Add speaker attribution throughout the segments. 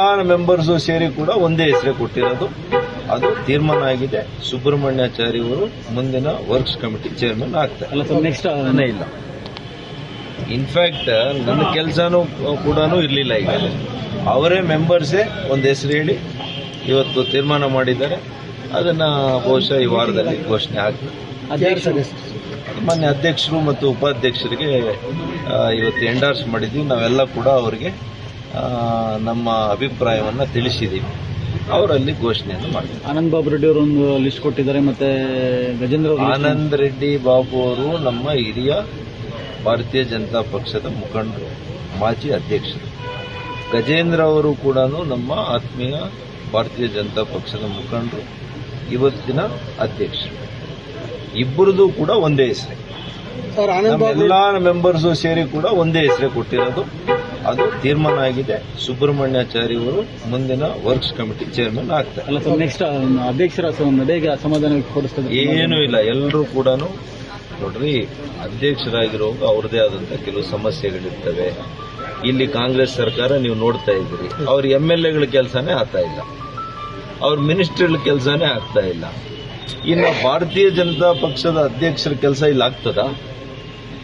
Speaker 1: ಎಲ್ಲ ಮೆಂಬರ್ಸು ಸೇರಿ ಕೂಡ ಒಂದೇ ಹೆಸರೇ ಕೊಟ್ಟಿರೋದು. ಅದು ತೀರ್ಮಾನ ಆಗಿದೆ ಸುಬ್ರಹ್ಮಣ್ಯಾಚಾರಿ ಅವರು ಮುಂದಿನ ವರ್ಕ್ಸ್ ಕಮಿಟಿ ಚೇರ್ಮನ್ ಆಗ್ತಾರೆ ಇಲ್ಲ. ಇನ್ಫ್ಯಾಕ್ಟ್ ನನ್ನ ಕೆಲಸನೂ ಕೂಡ ಇರಲಿಲ್ಲ ಈಗ. ಅವರೇ ಮೆಂಬರ್ಸೇ ಒಂದು ಹೆಸರು ಹೇಳಿ ಇವತ್ತು ತೀರ್ಮಾನ ಮಾಡಿದ್ದಾರೆ. ಅದನ್ನ ಬಹುಶಃ ಈ ವಾರದಲ್ಲಿ ಘೋಷಣೆ ಆಗ್ತದೆ. ಮಾನ್ಯ ಅಧ್ಯಕ್ಷರು ಮತ್ತು ಉಪಾಧ್ಯಕ್ಷರಿಗೆ ಇವತ್ತು ಎಂಡಾರ್ಸ್ ಮಾಡಿದ್ವಿ. ನಾವೆಲ್ಲ ಕೂಡ ಅವರಿಗೆ ನಮ್ಮ ಅಭಿಪ್ರಾಯವನ್ನು ತಿಳಿಸಿದ್ದೀವಿ ಅವರಲ್ಲಿ ಘೋಷಣೆಯನ್ನು ಮಾಡಿದ್ದಾರೆ
Speaker 2: ಆನಂದ್ ಬಾಬು ರೆಡ್ಡಿ ಅವರು ಒಂದು ಲಿಸ್ಟ್ ಕೊಟ್ಟಿದ್ದಾರೆ ಮತ್ತೆ ಗಜೇಂದ್ರ
Speaker 1: ಆನಂದ್ ರೆಡ್ಡಿ ಬಾಬು ಅವರು ನಮ್ಮ ಹಿರಿಯ ಭಾರತೀಯ ಜನತಾ ಪಕ್ಷದ ಮುಖಂಡರು ಮಾಜಿ ಅಧ್ಯಕ್ಷರು. ಗಜೇಂದ್ರ ಅವರು ಕೂಡ ನಮ್ಮ ಆತ್ಮೀಯ ಭಾರತೀಯ ಜನತಾ ಪಕ್ಷದ ಮುಖಂಡರು ಇವತ್ತಿನ ಅಧ್ಯಕ್ಷರು. ಇಬ್ಬರದು ಕೂಡ ಒಂದೇ ಹೆಸರು.
Speaker 2: ಸರ್
Speaker 1: ಎಲ್ಲ ಮೆಂಬರ್ಸು ಸೇರಿ ಕೂಡ ಒಂದೇ ಹೆಸರೇ ಕೊಟ್ಟಿರೋದು. ಅದು ತೀರ್ಮಾನ ಆಗಿದೆ ಸುಬ್ರಹ್ಮಣ್ಯಾಚಾರಿ ಅವರು ಮುಂದಿನ ವರ್ಕ್ಸ್ ಕಮಿಟಿ ಚೇರ್ಮನ್ ಆಗ್ತಾರೆ.
Speaker 2: ನೆಕ್ಸ್ಟ್ ಅಧ್ಯಕ್ಷರ ಸ- ನಡೆಗೆ ಅಸಮಾಧಾನ ವ್ಯಕ್ತಪಡಿಸ್ತಾರೆ
Speaker 1: ಏನೂ ಇಲ್ಲ ಎಲ್ಲರೂ ಕೂಡ ನೋಡ್ರಿ ಅಧ್ಯಕ್ಷರಾಗಿರುವಾಗ ಅವ್ರದೇ ಆದಂತ ಕೆಲವು ಸಮಸ್ಯೆಗಳಿರ್ತವೆ. ಇಲ್ಲಿ ಕಾಂಗ್ರೆಸ್ ಸರ್ಕಾರ ನೀವು ನೋಡ್ತಾ ಇದ್ದೀರಿ. ಅವ್ರ ಎಂ ಎಲ್ ಎಗಳ ಕೆಲಸನೇ ಆಗ್ತಾ ಇಲ್ಲ. ಅವ್ರ ಮಿನಿಸ್ಟರ್ಗಳ ಕೆಲಸನೇ ಆಗ್ತಾ ಇಲ್ಲ. ಇನ್ನು ಭಾರತೀಯ ಜನತಾ ಪಕ್ಷದ ಅಧ್ಯಕ್ಷರ ಕೆಲಸ ಇಲ್ಲಿ ಆಗ್ತದ?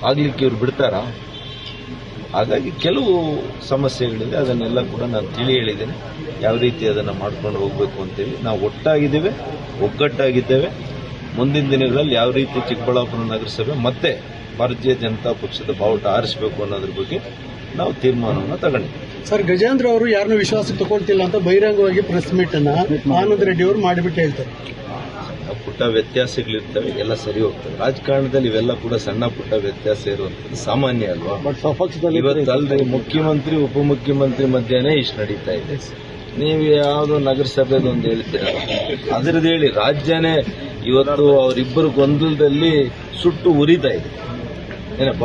Speaker 1: ಆಗ್ಲಿಕ್ಕೆ ಇವ್ರು ಬಿಡ್ತಾರಾ? ಹಾಗಾಗಿ ಕೆಲವು ಸಮಸ್ಯೆಗಳಿದೆ ಅದನ್ನೆಲ್ಲ ಕೂಡ ನಾನು ತಿಳಿ ಹೇಳಿದ್ದೇನೆ ಯಾವ ರೀತಿ ಅದನ್ನು ಮಾಡ್ಕೊಂಡು ಹೋಗಬೇಕು ಅಂತೇಳಿ ನಾವು ಒಟ್ಟಾಗಿದ್ದೇವೆ ಒಗ್ಗಟ್ಟಾಗಿದ್ದೇವೆ. ಮುಂದಿನ ದಿನಗಳಲ್ಲಿ ಯಾವ ರೀತಿ ಚಿಕ್ಕಬಳ್ಳಾಪುರ ನಗರಸಭೆ ಮತ್ತೆ ಭಾರತೀಯ ಜನತಾ ಪಕ್ಷದ ಬಾವುಟ ಆರಿಸಬೇಕು ಅನ್ನೋದ್ರ ಬಗ್ಗೆ ನಾವು ತೀರ್ಮಾನವನ್ನು ತಗೊಂಡಿದ್ದೀವಿ.
Speaker 3: ಸರ್ ಗಜೇಂದ್ರ ಅವರು ಯಾರನ್ನೂ ವಿಶ್ವಾಸ ತಗೊಳ್ತಿಲ್ಲ ಅಂತ ಬಹಿರಂಗವಾಗಿ ಪ್ರೆಸ್ ಮೀಟ್ ಅನ್ನ ಆನಂದ್ ರೆಡ್ಡಿ ಅವರು ಮಾಡಿಬಿಟ್ಟು ಹೇಳ್ತಾರೆ.
Speaker 1: ಪುಟ್ಟ ವ್ಯತ್ಯಾಸಗಳಿರ್ತವೆ ಎಲ್ಲ ಸರಿ ಹೋಗ್ತವೆ. ರಾಜಕಾರಣದಲ್ಲಿ ಇವೆಲ್ಲ ಕೂಡ ಸಣ್ಣ ಪುಟ್ಟ ವ್ಯತ್ಯಾಸ ಇರುವಂತದ್ದು ಸಾಮಾನ್ಯ ಅಲ್ವಾ?
Speaker 2: ಬಟ್ ಸ್ವಪಕ್ಷದಲ್ಲಿ
Speaker 1: ಇವತ್ತಲ್ರಿ ಮುಖ್ಯಮಂತ್ರಿ ಉಪಮುಖ್ಯಮಂತ್ರಿ ಮಧ್ಯೆನೇ ಇಷ್ಟು ನಡೀತಾ ಇದೆ. ನೀವು ಯಾವುದೋ ನಗರಸಭೆದು ಒಂದು ಹೇಳ್ತೀರ? ಅದ್ರದ್ದು ಹೇಳಿ ರಾಜ್ಯನೇ ಇವತ್ತು ಅವರಿಬ್ಬರು ಗೊಂದಲದಲ್ಲಿ ಸುಟ್ಟು ಉರಿತಾ ಇದೆ. ಏನಪ್ಪ?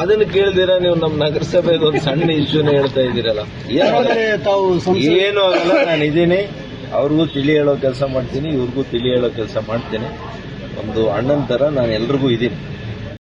Speaker 1: ಅದನ್ನು ಕೇಳ್ದಿರ ನೀವು ನಮ್ಮ ನಗರಸಭೆದು ಒಂದು ಸಣ್ಣ ಇಶ್ಯೂನೇ ಹೇಳ್ತಾ ಇದ್ದೀರಲ್ಲ? ಏನು ಆಗಲ್ಲ ನಾನು ಇದ್ದೀನಿ ಅವ್ರಿಗೂ ತಿಳಿ ಹೇಳೋ ಕೆಲಸ ಮಾಡ್ತೀನಿ, ಇವ್ರಿಗೂ ತಿಳಿ ಹೇಳೋ ಕೆಲಸ ಮಾಡ್ತೀನಿ. ಒಂದು ಅಣ್ಣನ ಥರ ನಾನು ಎಲ್ರಿಗೂ ಇದ್ದೀನಿ